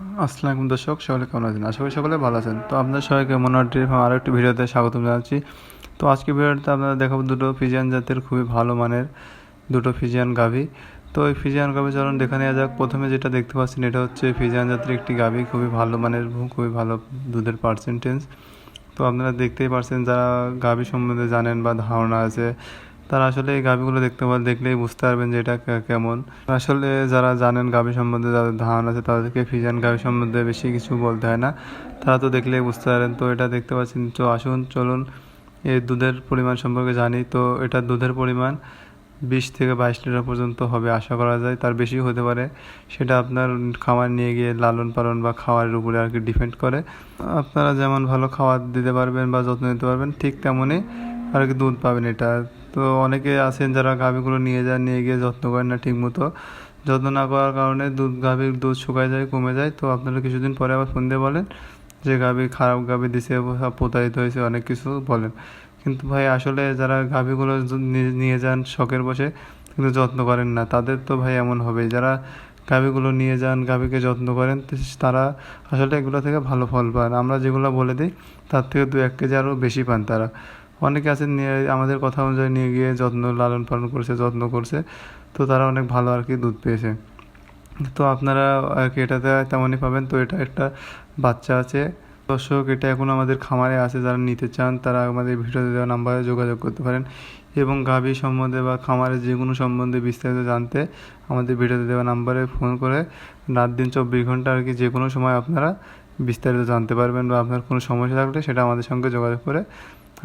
আসসালামু দর্শক, সকলে কেমন আছেন? আশা করি সকলে ভালো আছেন। তো আপনার সবাইকে মনোয়ার ফার্ম আরও একটি ভিডিওতে স্বাগতম জানাচ্ছি। তো আজকে ভিডিওতে আপনারা দেখাবো দুটো ফিজিয়ান জাতের খুবই ভালো মানের দুটো ফিজিয়ান গাভী। তো এই ফিজিয়ান গাভী চলুন দেখে নেওয়া যাক। প্রথমে যেটা দেখতে পাচ্ছেন, এটা হচ্ছে ফিজিয়ান জাতের একটি গাভী, খুবই ভালো মানের খুবই ভালো দুধের পার্সেন্টেজ তো আপনারা দেখতেই পারছেন, যারা গাভি সম্বন্ধে জানেন বা ধারণা আছে তারা আসলে এই গাভীগুলো দেখতে পার দেখলেই বুঝতে পারবেন যে এটা কেমন। আসলে যারা জানেন গাভী সম্বন্ধে, যাদের ধারণা আছে তাদেরকে ফিজান গাভী সম্বন্ধে বেশি কিছু বলতে হয় না। তারা তো দেখলেই বুঝতে পারেন। তো এটা দেখতে পাচ্ছেন, তো আসুন, চলুন। এই দুধের পরিমাণ সম্পর্কে জানি, তো এটা দুধের পরিমাণ বিশ থেকে বাইশ লিটার পর্যন্ত হবে আশা করা যায়। তার বেশি হতে পারে, সেটা আপনার খাবার নিয়ে গিয়ে লালন পালন বা খাওয়ারের উপরে আর কি ডিপেন্ড করে। আপনারা যেমন ভালো খাবার দিতে পারবেন বা যত্ন নিতে পারবেন, ঠিক তেমনই আর কি দুধ পাবেন এটা। তো অনেকে আছেন যারা গাভীগুলো নিয়ে যান নিয়ে গিয়ে যত্ন করেন না ঠিক মতো যত্ন না করার কারণে দুধ, গাভীর দুধ শুকায় যায়, কমে যায়। তো আপনারা কিছুদিন পরে আবার ফোন দিয়ে বলেন যে গাভী খারাপ গাভী দিছে প্রতারিত হয়েছে, অনেক কিছু বলেন। কিন্তু ভাই, আসলে যারা গাভীগুলো নিয়ে- যান শখের বসে, কিন্তু যত্ন করেন না, তাদের তো ভাই এমন হবে। যারা গাভীগুলো নিয়ে যান, গাভীকে যত্ন করেন, তারা আসলে এগুলো থেকে ভালো ফল পান। আমরা যেগুলো বলে দিই, তার থেকে দু এক কেজি আরও বেশি পান তারা। অনেকে আছেন নিয়ে, আমাদের কথা অনুযায়ী নিয়ে গিয়ে যত্ন লালন পালন করছে, যত্ন করছে। তো তারা অনেক ভালো আর কি দুধ পেয়েছে। তো আপনারা আর কি এটাতে তেমনই পাবেন? তো এটা একটা বাচ্চা আছে। দর্শক, এটা এখন আমাদের খামারে আছে। যারা নিতে চান, তারা আমাদের ভিডিওতে দেওয়া নাম্বারে যোগাযোগ করতে পারেন। এবং গাভী সম্বন্ধে বা খামারের যে কোনো সম্বন্ধে বিস্তারিত জানতে আমাদের ভিডিওতে দেওয়া নাম্বারে ফোন করে রাত দিন চব্বিশ ঘণ্টা আর কি যে কোনো সময় আপনারা বিস্তারিত জানতে পারবেন বা আপনার কোনো সমস্যা থাকলে সেটা আমাদের সঙ্গে যোগাযোগ করে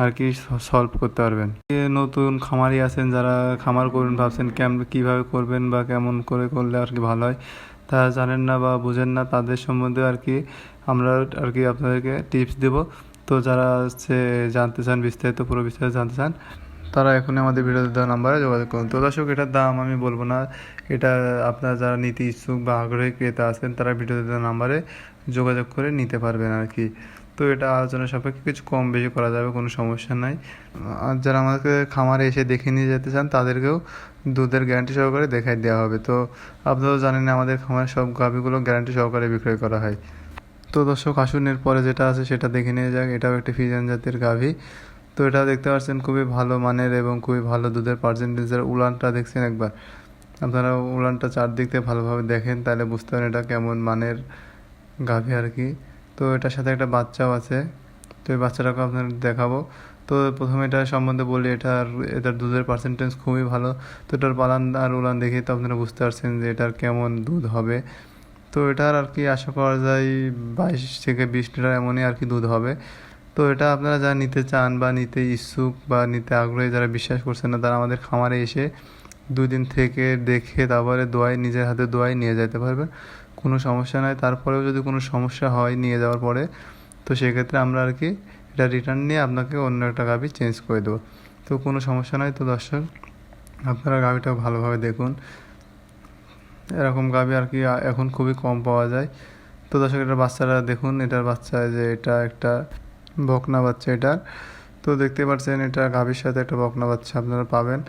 আর কি সলভ করতে পারবেন। নতুন খামারি আছেন, যারা খামার করবেন, ভাবছেন কেমন কীভাবে করবেন বা কেমন করে করলে আর কি ভালো হয়, তারা জানেন না বা বুঝেন না, তাদের সম্বন্ধে আর কি আমরা আর কি আপনাদেরকে টিপস দেব। তো যারা হচ্ছে জানতে চান, বিস্তারিত, পুরো বিস্তারিত জানতে চান, তারা এখনই আমাদের ভিডিওতে দেওয়া নাম্বারে যোগাযোগ করুন। তো দর্শক, এটার দাম আমি বলব না, এটা আপনারা যারা নিতে ইচ্ছুক বা আগ্রহী ক্রেতা আছেন, তারা ভিডিওতে দেওয়া নাম্বারে যোগাযোগ করে নিতে পারবেন আর কি তো এটা আলোচনা সাপেক্ষে কিছু কম বেশি করা যাবে, কোনো সমস্যা নাই। আর যারা আমাদেরকে খামারে এসে দেখে নিয়ে যেতে চান, তাদেরকেও দুধের গ্যারান্টি সহকারে দেখাই দেওয়া হবে। তো আপনারাও জানেন আমাদের খামারে সব গাভিগুলো গ্যারান্টি সহকারে বিক্রয় করা হয়। তো দর্শক, আসুন এর পরে যেটা আছে সেটা দেখে নিয়ে যাক। এটাও একটি ফিজান জাতের গাভি। তো এটা দেখতে পাচ্ছেন খুবই ভালো মানের এবং খুবই ভালো দুধের পার্সেন্টেজের উলানটা দেখছেন একবার। আপনারা উলানটা চারদিক থেকে ভালোভাবে দেখেন, তাহলে বুঝতে পারেন এটা কেমন মানের গাভি আর কি। তো এটার সাথে একটা বাচ্চাও আছে। তো এই বাচ্চাটাকে আপনাদের দেখাবো। তো প্রথমে এটা সম্বন্ধে বলি, এটার এটার দুধের পার্সেন্টেজ খুবই ভালো। তো এটার পালান আর উলান দেখে তো আপনারা বুঝতে পারছেন যে এটার কেমন দুধ হবে। তো এটার আর কি আশা করা যায়, বাইশ থেকে বিশ লিটার এমনই আর কি দুধ হবে। তো এটা আপনারা যারা নিতে চান বা নিতে ইচ্ছুক বা নিতে আগ্রহী, যারা বিশ্বাস করছেন না, তারা আমাদের খামারে এসে দুই দিন থেকে দেখে তারপরে দোয়াই, নিজের হাতে দোয়াই নিয়ে যেতে পারবেন। কোনো সমস্যা নাই। তারপরেও যদি কোনো সমস্যা হয় নিয়ে যাওয়ার পরে, তো সেক্ষেত্রে আমরা আর কি এটা রিটার্ন নিয়ে আপনাকে অন্য একটা গাভি চেঞ্জ করে দেবো। তো কোনো সমস্যা নাই তো দর্শক, আপনারা গাভিটা ভালোভাবে দেখুন। এরকম গাভি আর কি এখন খুবই কম পাওয়া যায়। তো দর্শক, এটার বাচ্চারা দেখুন। এটার বাচ্চা যে এটা একটা বকনা বাচ্চা এটার তো দেখতে পাচ্ছেন, এটা গাভীর সাথে একটা বকনা বাচ্চা আপনারা পাবেন।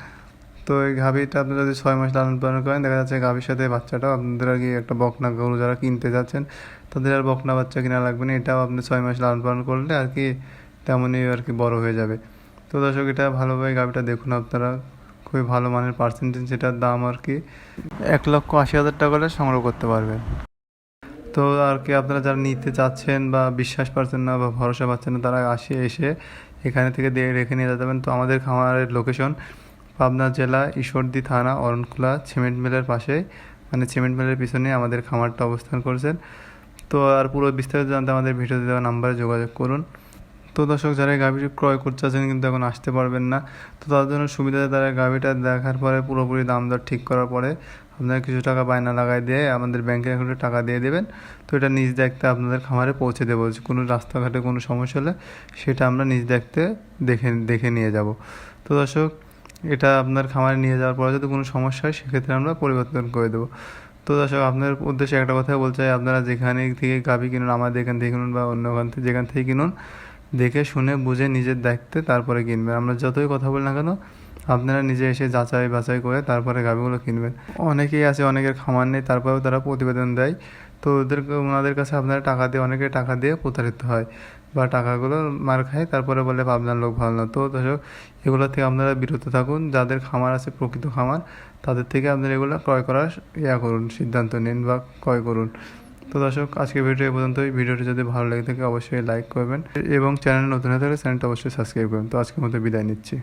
তো এই গাভীটা আপনি যদি ছয় মাস লালন পালন করেন, দেখা যাচ্ছে গাভীর সাথে বাচ্চাটাও আপনাদের আর কি একটা বকনা গরু যারা কিনতে যাচ্ছেন, তাদের আর বকনা বাচ্চা কিনা লাগবে না, এটাও আপনি ছয় মাস লালন পালন করলে আর কি তেমনই আর কি বড় হয়ে যাবে। তো দর্শক, এটা ভালোভাবে গাভীটা দেখুন আপনারা, খুবই ভালো মানের পার্সেন্টেজ যেটার দাম আর কি এক লক্ষ আশি হাজার টাকা সংগ্রহ করতে পারবেন। তো আর কি আপনারা যারা নিতে চাচ্ছেন বা বিশ্বাস পাচ্ছেন না বা ভরসা পাচ্ছেন না, তারা আসে এসে এখানে থেকে দিয়ে রেখে নিয়ে যেতে পারেন। তো আমাদের খামারের লোকেশন পাবনা জেলা ঈশ্বরদী থানা অরণখোলা সিমেন্ট মিলের পাশে। মানে সিমেন্ট মিলের পিছনে আমাদের খামারটা অবস্থান করছেন। তো আর পুরো বিস্তারিত জানতে আমাদের ভিডিওতে দেওয়া নাম্বারে যোগাযোগ করুন। তো দর্শক, যারা গাভীটি ক্রয় করতে চাচ্ছেন কিন্তু এখন আসতে পারবেন না, তো তাদের জন্য সুবিধা তারা গাভীটা দেখার পরে পুরোপুরি দাম দর ঠিক করার পরে আপনারা কিছু টাকা বায়না লাগাই দিয়ে আমাদের ব্যাংকে অ্যাকাউন্টে টাকা দিয়ে দেবেন। তো এটা নিজ দেখতে আপনাদের খামারে পৌঁছে দেবো। কোনো রাস্তাঘাটে কোনো সমস্যা হলে সেটা আমরা নিজ দেখতে দেখে দেখে নিয়ে যাব। তো দর্শক এটা আপনার খামারে নিয়ে যাওয়ার পরে যদি কোনো সমস্যা হয়, সেক্ষেত্রে আমরা পরিবর্তন করে দেবো। তো দর্শক, আপনার উদ্দেশ্যে একটা কথা বলতে চাই, আপনারা যেখানে থেকে গাভী কিনুন, আমাদের এখান থেকে কিনুন বা অন্য ওখান থেকে যেখান থেকে কিনুন, দেখে শুনে, বুঝে নিজের দায়িত্বে তারপরে কিনবেন। আমরা যতই কথা বলি না কেন, আপনারা নিজে এসে যাচাই বাছাই করে তারপরে গাভিগুলো কিনবেন। অনেকেই আছে, অনেকের খামার নেই, তারপরেও তারা প্রতিবেদন দেয়। তো ওদেরকে, ওনাদের কাছে আপনারা টাকা দিয়ে, অনেকে টাকা দিয়ে প্রতারিত হয় বা টাকাগুলো মার খায়, তারপরে বলে আপনার লোক ভালো না। তো দর্শক, এগুলো থেকে আপনারা বিরত থাকুন। যাদের খামার আছে, প্রকৃত খামার, তাদের থেকে আপনারা এগুলো ক্রয় করার ইয়া করুন, সিদ্ধান্ত নিন বা ক্রয় করুন। তো দর্শক আজকে ভিডিও এ পর্যন্তই। ভিডিওটি যদি ভালো লেগে থাকে, অবশ্যই লাইক করবেন এবং চ্যানেল নতুন হয়ে থাকলে চ্যানেলটা অবশ্যই সাবস্ক্রাইব করবেন। তো আজকের মতো বিদায় নিচ্ছি।